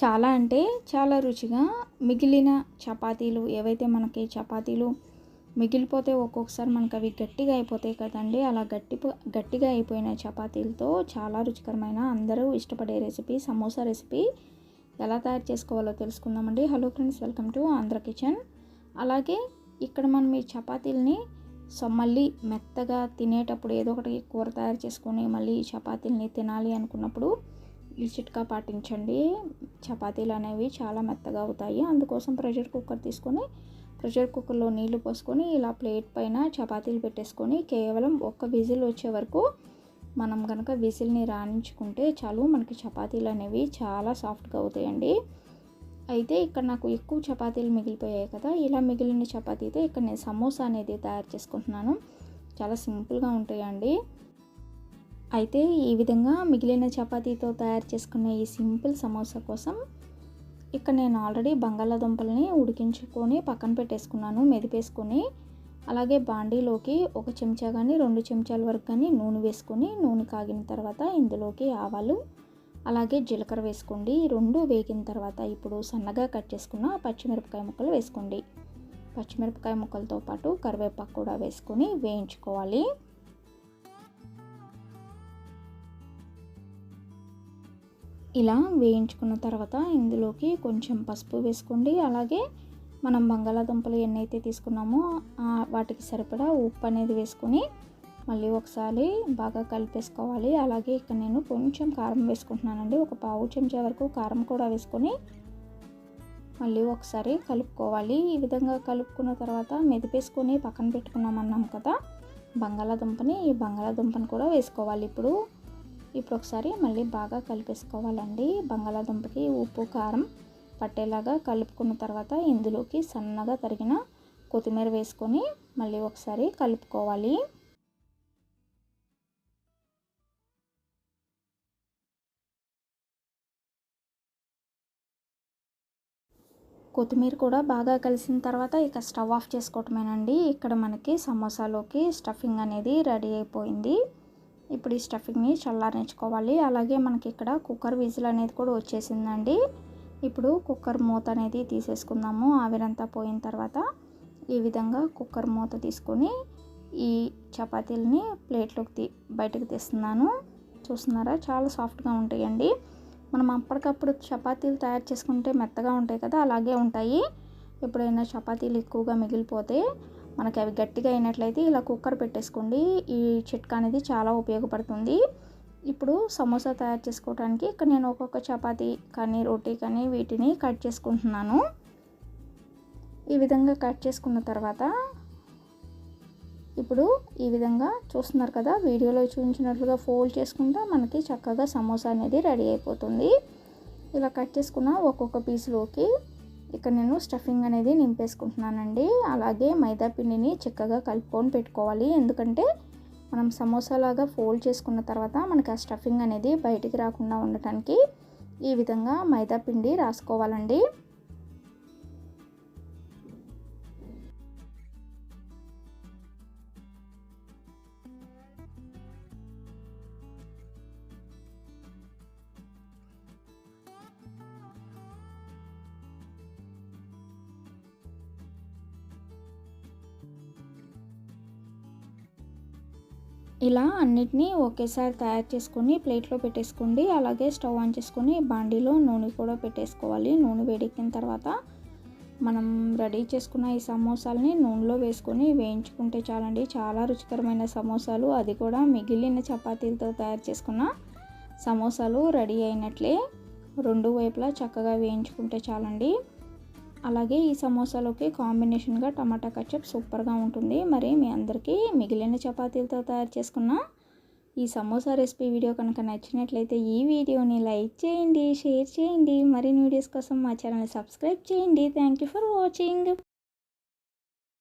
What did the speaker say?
చాలా అంటే చాలా రుచిగా మిగిలిన చపాతీలు ఏవైతే మనకి చపాతీలు మిగిలిపోతే ఒక్కొక్కసారి మనకు అవి గట్టిగా అయిపోతాయి కదండి. అలా గట్టి గట్టిగా అయిపోయిన చపాతీలతో చాలా రుచికరమైన అందరూ ఇష్టపడే రెసిపీ సమోసా రెసిపీ ఎలా తయారు చేసుకోవాలో తెలుసుకుందామండి. Hello friends welcome to Andhra kitchen. అలాగే ఇక్కడ మనం ఈ చపాతీలని సో మళ్ళీ మెత్తగా తినేటప్పుడు ఏదో ఒకటి కూర తయారు చేసుకొని మళ్ళీ చపాతీలని తినాలి అనుకున్నప్పుడు ఈ చిట్కా పాటించండి. చపాతీలు అనేవి చాలా మెత్తగా అవుతాయి. అందుకోసం ప్రెషర్ కుక్కర్ తీసుకొని ప్రెషర్ కుక్కర్లో నీళ్ళు పోసుకొని ఇలా ప్లేట్ పైన చపాతీలు పెట్టేసుకొని కేవలం ఒక్క విజిల్ వచ్చే వరకు మనం కనుక విజిల్ని రాణించుకుంటే చాలు మనకి చపాతీలు అనేవి చాలా సాఫ్ట్గా అవుతాయండి. అయితే ఇక్కడ నాకు ఎక్కువ చపాతీలు మిగిలిపోయాయి కదా ఇలా మిగిలిన చపాతీతో ఇక్కడ నేను సమోసా అనేది తయారు చేసుకుంటున్నాను. చాలా సింపుల్గా ఉంటాయండి. అయితే ఈ విధంగా మిగిలిన చపాతీతో తయారు చేసుకునే ఈ సింపుల్ సమోసా కోసం ఇక్కడ నేను ఆల్రెడీ బంగాళాదుంపల్ని ఉడికించుకొని పక్కన పెట్టేసుకున్నాను మెదిపేసుకొని. అలాగే బాండీలోకి ఒక చెంచా కానీ రెండు చెంచాల వరకు కానీ నూనె వేసుకొని నూనె కాగిన తర్వాత ఇందులోకి ఆవాలు అలాగే జీలకర్ర వేసుకోండి. రెండు వేగిన తర్వాత ఇప్పుడు సన్నగా కట్ చేసుకున్న పచ్చిమిరపకాయ ముక్కలు వేసుకోండి. పచ్చిమిరపకాయ ముక్కలతో పాటు కరివేపాకు కూడా వేసుకొని వేయించుకోవాలి. ఇలా వేయించుకున్న తర్వాత ఇందులోకి కొంచెం పసుపు వేసుకోండి. అలాగే మనం బంగాళాదుంపలు ఎన్నైతే తీసుకున్నామో వాటికి సరిపడా ఉప్పు అనేది వేసుకొని మళ్ళీ ఒకసారి బాగా కలిపేసుకోవాలి. అలాగే ఇక్కడ నేను కొంచెం కారం వేసుకుంటున్నానండి. ఒక పావు చెంచా వరకు కారం కూడా వేసుకొని మళ్ళీ ఒకసారి కలుపుకోవాలి. ఈ విధంగా కలుపుకున్న తర్వాత మెదిపేసుకొని పక్కన పెట్టుకున్నామన్నాం కదా బంగాళాదుంపని ఈ బంగాళాదుంపని కూడా వేసుకోవాలి. ఇప్పుడు ఇప్పుడు ఒకసారి మళ్ళీ బాగా కలిపేసుకోవాలండి. బంగాళాదుంపకి ఉప్పు కారం పట్టేలాగా కలుపుకున్న తర్వాత ఇందులోకి సన్నగా తరిగిన కొత్తిమీర వేసుకొని మళ్ళీ ఒకసారి కలుపుకోవాలి. కొత్తిమీర కూడా బాగా కలిసిన తర్వాత ఇక స్టవ్ ఆఫ్ చేసుకోవటమేనండి. ఇక్కడ మనకి సమోసాలోకి స్టఫింగ్ అనేది రెడీ అయిపోయింది. ఇప్పుడు ఈ స్టఫింగ్ని చల్లారించుకోవాలి. అలాగే మనకి ఇక్కడ కుక్కర్ విజిల్ అనేది కూడా వచ్చేసిందండి. ఇప్పుడు కుక్కర్ మూత అనేది తీసేసుకుందాము. ఆవిరంతా పోయిన తర్వాత ఈ విధంగా కుక్కర్ మూత తీసుకొని ఈ చపాతీలని ప్లేట్లోకి తీ బయటకు తీస్తున్నాను. చూస్తున్నారా? చాలా సాఫ్ట్గా ఉంటాయండి. మనం అప్పటికప్పుడు చపాతీలు తయారు చేసుకుంటే మెత్తగా ఉంటాయి కదా అలాగే ఉంటాయి. ఎప్పుడైనా చపాతీలు ఎక్కువగా మిగిలిపోతే మనకి అవి గట్టిగా అయినట్లయితే ఇలా కుక్కర్ పెట్టేసుకోండి. ఈ చిట్కా అనేది చాలా ఉపయోగపడుతుంది. ఇప్పుడు సమోసా తయారు చేసుకోవడానికి ఇక్కడ నేను ఒక్కొక్క చపాతీ కానీ రోటీ కానీ వీటిని కట్ చేసుకుంటున్నాను. ఈ విధంగా కట్ చేసుకున్న తర్వాత ఇప్పుడు ఈ విధంగా చూస్తున్నారు కదా వీడియోలో చూపించినట్లుగా ఫోల్డ్ చేసుకుంటే మనకి చక్కగా సమోసా అనేది రెడీ అయిపోతుంది. ఇలా కట్ చేసుకున్న ఒక్కొక్క పీస్లోకి ఇక్కడ నేను స్టఫింగ్ అనేది నింపేసుకుంటున్నానండి. అలాగే మైదా పిండిని చక్కగా కలుపుకొని పెట్టుకోవాలి. ఎందుకంటే మనం సమోసాలాగా ఫోల్డ్ చేసుకున్న తర్వాత మనకి ఆ స్టఫింగ్ అనేది బయటికి రాకుండా ఉండటానికి ఈ విధంగా మైదా పిండి రాసుకోవాలండి. ఇలా అన్నిటినీ ఒకేసారి తయారు చేసుకొని ప్లేట్లో పెట్టేసుకోండి. అలాగే స్టవ్ ఆన్ చేసుకొని బాండీలో నూనె కూడా పెట్టేసుకోవాలి. నూనె వేడెక్కిన తర్వాత మనం రెడీ చేసుకున్న ఈ సమోసాలని నూనెలో వేసుకొని వేయించుకుంటే చాలండి. చాలా రుచికరమైన సమోసాలు. అది కూడా మిగిలిన చపాతీలతో తయారు చేసుకున్న సమోసాలు రెడీ అయినట్లే రెండు వైపులా చక్కగా వేయించుకుంటే చాలండి. అలాగే ఈ సమోసాలోకి కాంబినేషన్గా టమాటా కచప్ సూపర్గా ఉంటుంది. మరి మీ అందరికీ మిగిలిన చపాతీలతో తయారు చేసుకున్న ఈ సమోసా రెసిపీ వీడియో కనుక నచ్చినట్లయితే ఈ వీడియోని లైక్ చేయండి షేర్ చేయండి. మరిన్ని వీడియోస్ కోసం మా ఛానల్ని సబ్స్క్రైబ్ చేయండి. Thank you for watching.